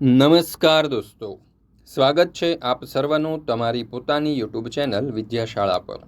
નમસ્કાર દોસ્તો. સ્વાગત છે આપ સર્વનું તમારી પોતાની યુટ્યુબ ચેનલ વિદ્યાશાળા પર.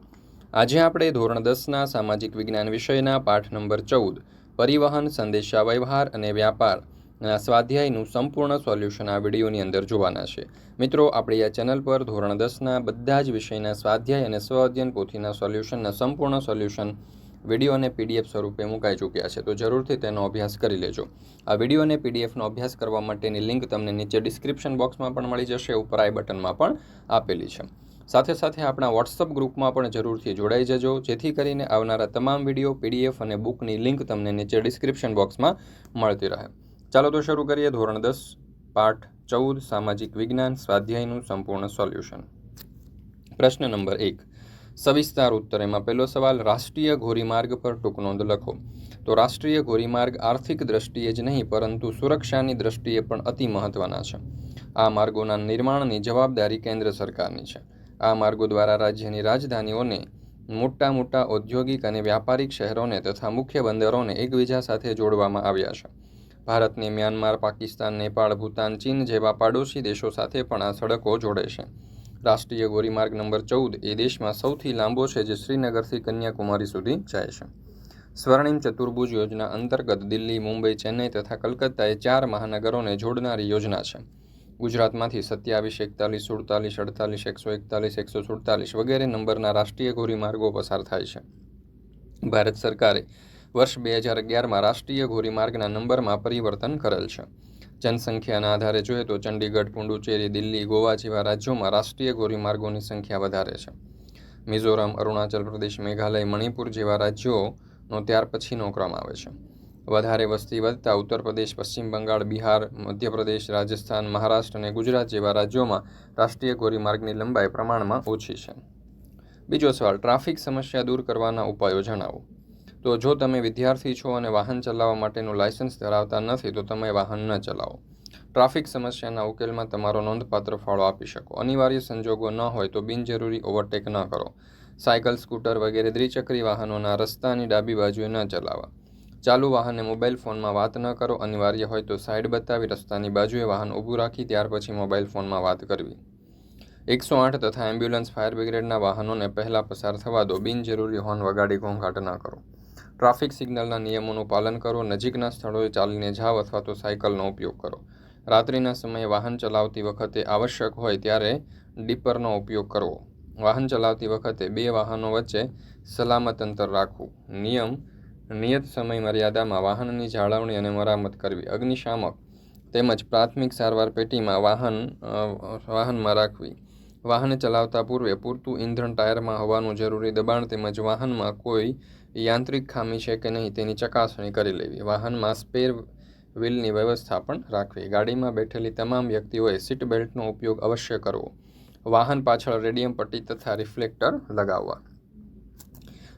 આજે આપણે ધોરણ દસના સામાજિક વિજ્ઞાન વિષયના પાઠ નંબર ચૌદ, પરિવહન સંદેશા વ્યવહાર અને વ્યાપાર ના સ્વાધ્યાયનું સંપૂર્ણ સોલ્યુશન આ વિડીયોની અંદર જોવાના છે. મિત્રો, આપણી આ ચેનલ પર ધોરણ દસના બધા જ વિષયના સ્વાધ્યાય અને સ્વ અધ્યયન પોથીના સોલ્યુશનના સંપૂર્ણ સોલ્યુશન વીડિયો અને પીડીએફ સ્વરૂપે મુકાઈ ચૂક્યા છે, તો જરૂરથી તેનો અભ્યાસ કરી લેજો. આ વીડિયો અને પીડીએફનો અભ્યાસ કરવા માટેની લિંક તમને નીચે ડિસ્ક્રિપ્શન બોક્સમાં પણ મળી જશે, ઉપર આઈ બટનમાં પણ આપેલી છે. સાથે સાથે આપણા વોટ્સઅપ ગ્રુપમાં પણ જરૂરથી જોડાઈ જજો, જેથી કરીને આવનારા તમામ વીડિયો, પીડીએફ અને બુકની લિંક તમને નીચે ડિસ્ક્રિપ્શન બોક્સમાં મળતી રહે. ચાલો તો શરૂ કરીએ ધોરણ દસ, પાઠ ચૌદ, સામાજિક વિજ્ઞાન, સ્વાધ્યાયનું સંપૂર્ણ સોલ્યુશન. પ્રશ્ન નંબર એક. સવિસ્તાર ઉત્તર એમાં પહેલો સવાલ, રાષ્ટ્રીય ધોરીમાર્ગ પર ટૂંક નોંધ લખો. તો રાષ્ટ્રીય ધોરીમાર્ગ આર્થિક દ્રષ્ટિએ જ નહીં, પરંતુ સુરક્ષાની દ્રષ્ટિએ પણ અતિ મહત્વના છે. આ માર્ગોના નિર્માણની જવાબદારી કેન્દ્ર સરકારની છે. આ માર્ગો દ્વારા રાજ્યની રાજધાનીઓને મોટા મોટા ઔદ્યોગિક અને વ્યાપારિક શહેરોને તથા મુખ્ય બંદરોને એકબીજા સાથે જોડવામાં આવ્યા છે. ભારતને મ્યાનમાર, પાકિસ્તાન, નેપાળ, ભૂતાન, ચીન જેવા પાડોશી દેશો સાથે પણ આ સડકો જોડે છે. રાષ્ટ્રીય ધોરીમાર્ગ નંબર ચૌદ એ દેશમાં સૌથી લાંબો છે જે શ્રીનગરથી કન્યાકુમારી સુધી જાય છે. સ્વર્ણિમ ચતુર્ભુજ યોજના અંતર્ગત દિલ્હી, મુંબઈ, ચેન્નઈ તથા કલકત્તાએ ચાર મહાનગરોને જોડનારી યોજના છે. ગુજરાતમાંથી સત્યાવીસ, એકતાલીસ, સુડતાલીસ, અડતાલીસ, એકસો એકતાલીસ, એકસો સુડતાલીસ વગેરે નંબરના રાષ્ટ્રીય ધોરીમાર્ગો પસાર થાય છે. ભારત સરકારે વર્ષ બે હજાર અગિયારમાં રાષ્ટ્રીય ધોરીમાર્ગના નંબરમાં પરિવર્તન કરેલ છે. જનસંખ્યાના આધારે જોઈએ તો ચંડીગઢ, પુડુચેરી, દિલ્હી, ગોવા જેવા રાજ્યોમાં રાષ્ટ્રીય ધોરીમાર્ગોની સંખ્યા વધારે છે. મિઝોરમ, અરુણાચલ પ્રદેશ, મેઘાલય, મણિપુર જેવા રાજ્યોનો ત્યાર પછીનો ક્રમ આવે છે. વધારે વસ્તી વધતા ઉત્તર પ્રદેશ, પશ્ચિમ બંગાળ, બિહાર, મધ્યપ્રદેશ, રાજસ્થાન, મહારાષ્ટ્ર અને ગુજરાત જેવા રાજ્યોમાં રાષ્ટ્રીય ધોરીમાર્ગની લંબાઈ પ્રમાણમાં ઓછી છે. બીજો સવાલ, ટ્રાફિક સમસ્યા દૂર કરવાના ઉપાયો જણાવો. તો જો તમે વિદ્યાર્થી છો અને વાહન ચલાવવા માટેનું લાયસન્સ ધરાવતા નથી, તો તમે વાહન ન ચલાવો. ટ્રાફિક સમસ્યાના ઉકેલમાં તમારો નોંધપાત્ર ફાળો આપી શકો. અનિવાર્ય સંજોગો ન હોય તો બિનજરૂરી ઓવરટેક ન કરો. સાયકલ, સ્કૂટર વગેરે દ્વિચક્રી વાહનોના રસ્તાની ડાબી બાજુએ ન ચલાવવા ચાલુ વાહને મોબાઈલ ફોનમાં વાત ન કરો. અનિવાર્ય હોય તો સાઈડ બતાવી રસ્તાની બાજુએ વાહન ઊભું રાખી, ત્યાર પછી મોબાઈલ ફોનમાં વાત કરવી. એકસો આઠ તથા એમ્બ્યુલન્સ, ફાયર બ્રિગેડના વાહનોને પહેલાં પસાર થવા દો. બિનજરૂરી હોર્ન વગાડી ઘોંઘાટ ન કરો. ટ્રાફિક સિગ્નલના નિયમોનું પાલન કરો, નજીકના સ્થળોએ ચાલીને જાઓ અથવા તો સાયકલનો ઉપયોગ કરો. રાત્રિના સમયે વાહન ચલાવતી વખતે આવશ્યક હોય ત્યારે ડીપરનો ઉપયોગ કરવો. વાહન ચલાવતી વખતે બે વાહનો વચ્ચે સલામત અંતર રાખવું. નિયમ, નિયત સમય મર્યાદામાં વાહનની જાળવણી અને મરામત કરવી. અગ્નિશામક તેમજ પ્રાથમિક સારવાર પેટીમાં વાહન વાહનમાં રાખવી. વાહન ચલાવતા પૂર્વે પૂરતું ઈંધણ ટાયરમાં હોવાનું જરૂરી દબાણ તેમજ વાહનમાં કોઈ યાંત્રિક ખામી છે કે નહીં તેની ચકાસણી કરી લેવી. વાહનમાં સ્પેર વ્હીલની વ્યવસ્થા પણ રાખવી. ગાડીમાં બેઠેલી તમામ વ્યક્તિઓએ સીટ બેલ્ટનો ઉપયોગ અવશ્ય કરવો. વાહન પાછળ રેડિયમ પટ્ટી તથા રિફ્લેક્ટર લગાવવા.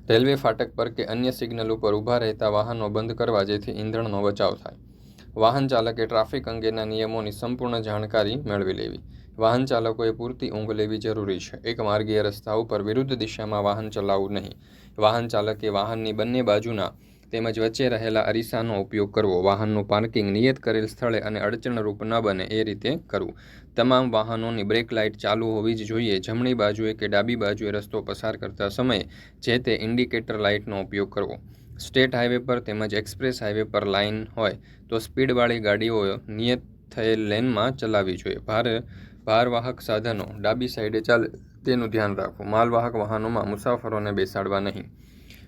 રેલવે ફાટક પર કે અન્ય સિગ્નલ ઉપર ઊભા રહેતા વાહનો બંધ કરવા જેથી ઈંધણનો બચાવ થાય. વાહન ચાલકે ટ્રાફિક અંગેના નિયમોની સંપૂર્ણ જાણકારી મેળવી લેવી. વાહન ચાલકોએ પૂરતી ઊંઘ લેવી જરૂરી છે. એક માર્ગીય રસ્તા ઉપર વિરુદ્ધ દિશામાં વાહન ચલાવવું નહીં. વાહન ચાલકે વાહનની બંને બાજુના તેમજ વચ્ચે રહેલા અરીસાનો ઉપયોગ કરવો. વાહનનું પાર્કિંગ નિયત કરેલ સ્થળે અને અડચણરૂપ ન બને એ રીતે કરવું. તમામ વાહનોની બ્રેક લાઇટ ચાલુ હોવી જ જોઈએ. જમણી બાજુએ કે ડાબી બાજુએ રસ્તો પસાર કરતા સમયે જે તે ઇન્ડિકેટર લાઇટનો ઉપયોગ કરવો. સ્ટેટ હાઈવે પર તેમજ એક્સપ્રેસ હાઈવે પર લાઇન હોય તો સ્પીડવાળી ગાડીઓ નિયત થયેલ લેનમાં ચલાવવી જોઈએ. ભારે ભારવાહક સાધનો ડાબી સાઈડે ચાલે તેનું ધ્યાન રાખવું. માલવાહક વાહનોમાં મુસાફરોને બેસાડવા નહીં.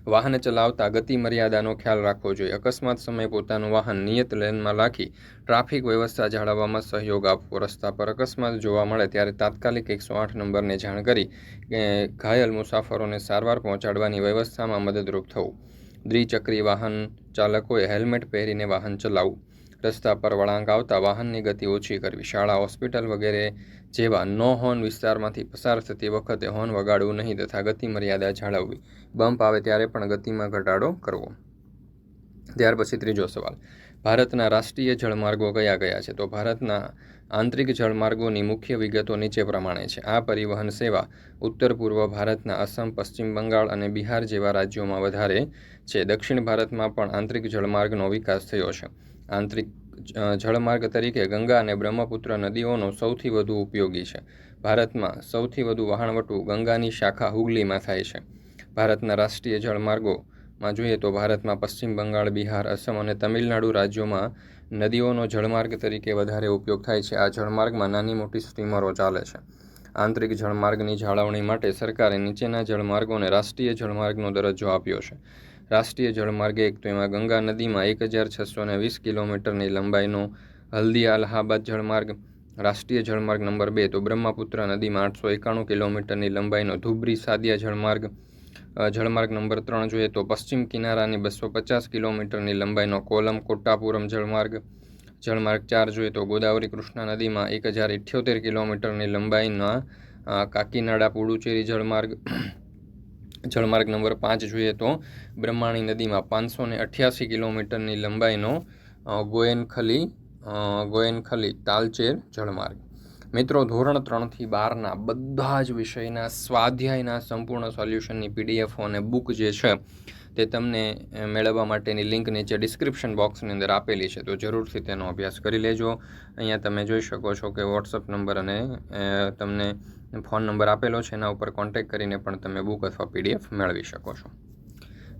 વાહન ચલાવતા ગતિ મર્યાદાનો ખ્યાલ રાખવો જોઈએ. અકસ્માત સમયે પોતાનું વાહન નિયત લેનમાં રાખી ટ્રાફિક વ્યવસ્થા જાળવવામાં સહયોગ આપવો. રસ્તા પર અકસ્માત જોવા મળે ત્યારે તાત્કાલિક એકસો આઠ નંબરને જાણ કરી ઘાયલ મુસાફરોને સારવાર પહોંચાડવાની વ્યવસ્થામાં મદદરૂપ થવું. દ્વિચક્રી વાહન ચાલકોએ હેલ્મેટ પહેરીને વાહન ચલાવવું. રસ્તા પર વળાંક આવતા વાહનની ગતિ ઓછી કરવી. શાળા, હોસ્પિટલ વગેરે જેવા નો હોર્ન વિસ્તારમાંથી પસાર થતી વખતે હોર્ન વગાડવું નહીં તથા ગતિ મર્યાદા જાળવવી. બમ્પ આવે ત્યારે પણ ગતિમાં ઘટાડો કરવો. ત્યાર પછી ત્રીજો સવાલ. ભારતના રાષ્ટ્રીય જળમાર્ગો કયા કયા છે? તો ભારતના આંતરિક જળમાર્ગોની મુખ્ય વિગતો નીચે પ્રમાણે છે. આ પરિવહન સેવા ઉત્તર પૂર્વ ભારતના અસમ પશ્ચિમ બંગાળ અને બિહાર જેવા રાજ્યોમાં વધારે છે. દક્ષિણ ભારતમાં પણ આંતરિક જળમાર્ગનો વિકાસ થયો છે. આંતરિક જળમાર્ગ તરીકે ગંગા અને બ્રહ્મપુત્ર નદીઓનો સૌથી વધુ ઉપયોગી છે. ભારતમાં સૌથી વધુ વહાણવટું ગંગાની શાખા હુગલીમાં થાય છે. ભારતના રાષ્ટ્રીય જળમાર્ગોમાં જોઈએ તો ભારતમાં પશ્ચિમ બંગાળ, બિહાર અસમ અને તમિલનાડુ રાજ્યોમાં નદીઓનો જળમાર્ગ તરીકે વધારે ઉપયોગ થાય છે. આ જળમાર્ગમાં નાની મોટી સ્ટીમરો ચાલે છે. આંતરિક જળમાર્ગની જાળવણી માટે સરકારે નીચેના જળમાર્ગોને રાષ્ટ્રીય જળમાર્ગનો દરજ્જો આપ્યો છે. રાષ્ટ્રીય જળમાર્ગ એક તો એમાં ગંગા નદીમાં એક હજાર છસો ને વીસ કિલોમીટરની લંબાઈનો હલ્દી અલ્હાબાદ જળમાર્ગ, રાષ્ટ્રીય જળમાર્ગ નંબર બે તો બ્રહ્મપુત્ર નદીમાં આઠસો એકાણું કિલોમીટરની લંબાઈનો ધુબ્રી સાદિયા જળમાર્ગ જળમાર્ગ નંબર ત્રણ જોઈએ તો પશ્ચિમ કિનારાની બસો પચાસ કિલોમીટરની લંબાઈનો કોલમ કોટ્ટાપુરમ જળમાર્ગ. જળમાર્ગ ચાર જોઈએ તો ગોદાવરી કૃષ્ણા નદીમાં એક હજાર ઇઠ્યોતેર કિલોમીટરની લંબાઈના કાકીનાડા પુડુચેરી જળમાર્ગ. જળમાર્ગ નંબર પાંચ જોઈએ તો બ્રહ્માણી નદીમાં પાંચસો ને અઠ્યાસી કિલોમીટરની લંબાઈનો ગોયનખલી ગોયનખલી તાલચેર જળમાર્ગ. મિત્રો, ધોરણ ત્રણથી બારના બધા જ વિષયના સ્વાધ્યાયના સંપૂર્ણ સોલ્યુશનની પીડીએફ અને બુક જે છે, તે તમને મેળવવા માટેની લિંક નીચે ડિસ્ક્રિપ્શન બોક્સની અંદર આપેલી છે. તો જરૂરથી તેનો અભ્યાસ કરી લેજો. અહીંયા તમે જોઈ શકો છો કે વોટ્સઅપ નંબર અને તમને ફોન નંબર આપેલો છે. એના ઉપર કોન્ટેક કરીને પણ તમે બુક અથવા પીડીએફ મેળવી શકો છો.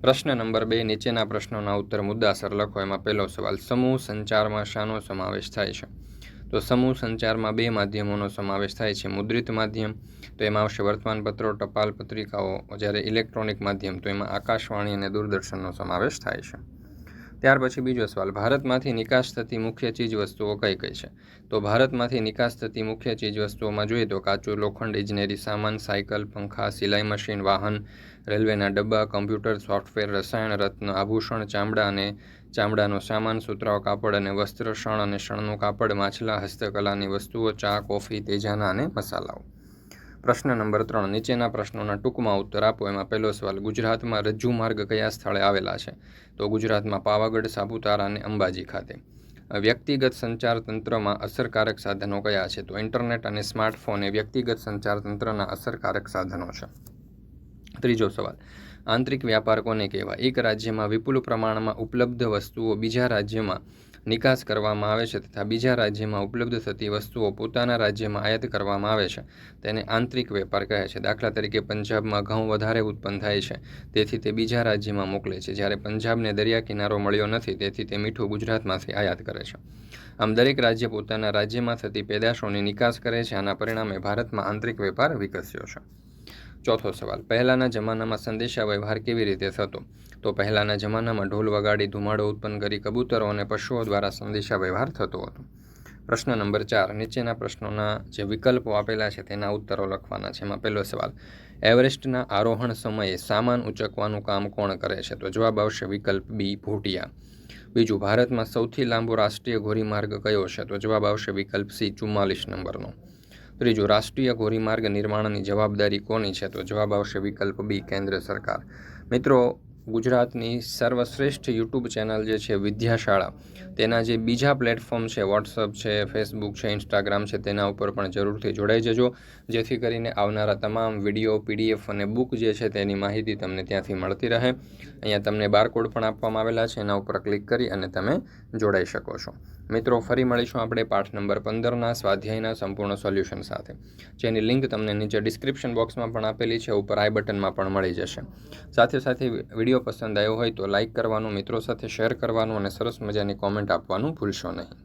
પ્રશ્ન નંબર બે, નીચેના પ્રશ્નોના ઉત્તર મુદ્દાસર લખો. એમાં પહેલો સવાલ, સમૂહ સંચારમાં શાનો સમાવેશ થાય છે? તો સમૂહ સંચારમાં બે માધ્યમોનો સમાવેશ થાય છે. મુદ્રિત માધ્યમ તો એમાં આવશે વર્તમાનપત્રો, ટપાલ પત્રિકાઓ, જ્યારે ઇલેક્ટ્રોનિક માધ્યમ તો એમાં આકાશવાણી અને દૂરદર્શનનો સમાવેશ થાય છે. ત્યાર પછી બીજો સવાલ. ભારતમાંથી નિકાસ થતી મુખ્ય ચીજ વસ્તુઓ કઈ કઈ છે? તો ભારતમાંથી નિકાસ થતી મુખ્ય ચીજ વસ્તુઓમાં જોઈએ તો કાચું લોખંડ, ઇજનેરી સામાન, સાયકલ, પંખા, સિલાઈ મશીન, વાહન, રેલવેના ડબ્બા, કમ્પ્યુટર, સોફ્ટવેર, રસાયણ, રત્ન, આભૂષણ, ચામડા અને ચામડાનો સામાન સુતરાવ કાપડ અને વસ્ત્ર, શણ અને શણનું કાપડ, માછલા, હસ્તકલાની વસ્તુઓ, ચા, કોફી, તેજાના અને મસાલાઓ. પ્રશ્ન નંબર ત્રણ. નીચેના પ્રશ્નોના ટૂંકમાં ઉત્તર આપો. એમાં પહેલો સવાલ, ગુજરાતમાં રજ્જુ માર્ગ કયા સ્થળે આવેલા છે? તો ગુજરાતમાં પાવાગઢ, સાપુતારા અને અંબાજી ખાતે. વ્યક્તિગત સંચાર તંત્રમાં અસરકારક સાધનો કયા છે? તો ઇન્ટરનેટ અને સ્માર્ટફોન એ વ્યક્તિગત સંચાર તંત્રના અસરકારક સાધનો છે. ત્રીજો સવાલ આંતરિક વ્યાપારકોને કહેવાય. એક રાજ્યમાં વિપુલ પ્રમાણમાં ઉપલબ્ધ વસ્તુઓ બીજા રાજ્યમાં નિકાસ કરવામાં આવે છે તથા બીજા રાજ્યમાં ઉપલબ્ધ થતી વસ્તુઓ પોતાના રાજ્યમાં આયાત કરવામાં આવે છે. તેને આંતરિક વેપાર કહે છે. દાખલા તરીકે પંજાબમાં ઘઉં વધારે ઉત્પન્ન થાય છે. તેથી તે બીજા રાજ્યમાં મોકલે છે. જ્યારે પંજાબને દરિયા કિનારો મળ્યો નથી, તેથી તે મીઠું ગુજરાતમાંથી આયાત કરે છે. આમ દરેક રાજ્ય પોતાના રાજ્યમાં થતી પેદાશોની નિકાસ કરે છે. આના પરિણામે ભારતમાં આંતરિક વેપાર વિકસ્યો છે. ચોથો સવાલ. પહેલાંના જમાનામાં સંદેશા વ્યવહાર કેવી રીતે થતો? તો પહેલાંના જમાનામાં ઢોલ વગાડી, ધુમાડો ઉત્પન્ન કરી, કબૂતરો અને પશુઓ દ્વારા સંદેશા વ્યવહાર થતો હતો. પ્રશ્ન નંબર ચાર. નીચેના પ્રશ્નોના જે વિકલ્પો આપેલા છે તેના ઉત્તરો લખવાના છે. એમાં પહેલો સવાલ, એવરેસ્ટના આરોહણ સમયે સામાન ઉચકવાનું કામ કોણ કરે છે? તો જવાબ આવશે વિકલ્પ બી, ભૂટિયા. બીજું, ભારતમાં સૌથી લાંબો રાષ્ટ્રીય ધોરીમાર્ગ કયો છે? તો જવાબ આવશે વિકલ્પ સી, ચુમ્માલીસ નંબરનો. ત્રીજું, રાષ્ટ્રીય ધોરીમાર્ગ નિર્માણની જવાબદારી કોની છે? તો જવાબ આવશે વિકલ્પ બી, કેન્દ્ર સરકાર. મિત્રો, ગુજરાતની સર્વશ્રેષ્ઠ યુટ્યુબ ચેનલ જે છે વિદ્યાશાળા, તેના જે બીજા પ્લેટફોર્મ છે, વોટ્સઅપ છે, ફેસબુક છે, ઇન્સ્ટાગ્રામ છે, તેના ઉપર પણ જરૂરથી જોડાઈ જજો. જેથી કરીને આવનારા તમામ વીડિયો, પીડીએફ અને બુક જે છે તેની માહિતી તમને ત્યાંથી મળતી રહે. અહીંયા તમને બારકોડ પણ આપવામાં આવેલા છે, એના ઉપર ક્લિક કરી અને તમે જોડાઈ શકો છો. મિત્રો, ફરી મળીશું આપણે પાઠ નંબર પંદરના સ્વાધ્યાયના સંપૂર્ણ સોલ્યુશન સાથે. જેની લિંક તમને નીચે ડિસ્ક્રિપ્શન બોક્સમાં પણ આપેલી છે, ઉપર આઈ બટનમાં પણ મળી જશે. સાથે સાથે વીડિયો પસંદ આવ્યો હોય તો લાઇક કરવાનું, મિત્રો સાથે શેર કરવાનું અને સરસ મજાની કોમેન્ટ આપવાનું ભૂલશો નહીં.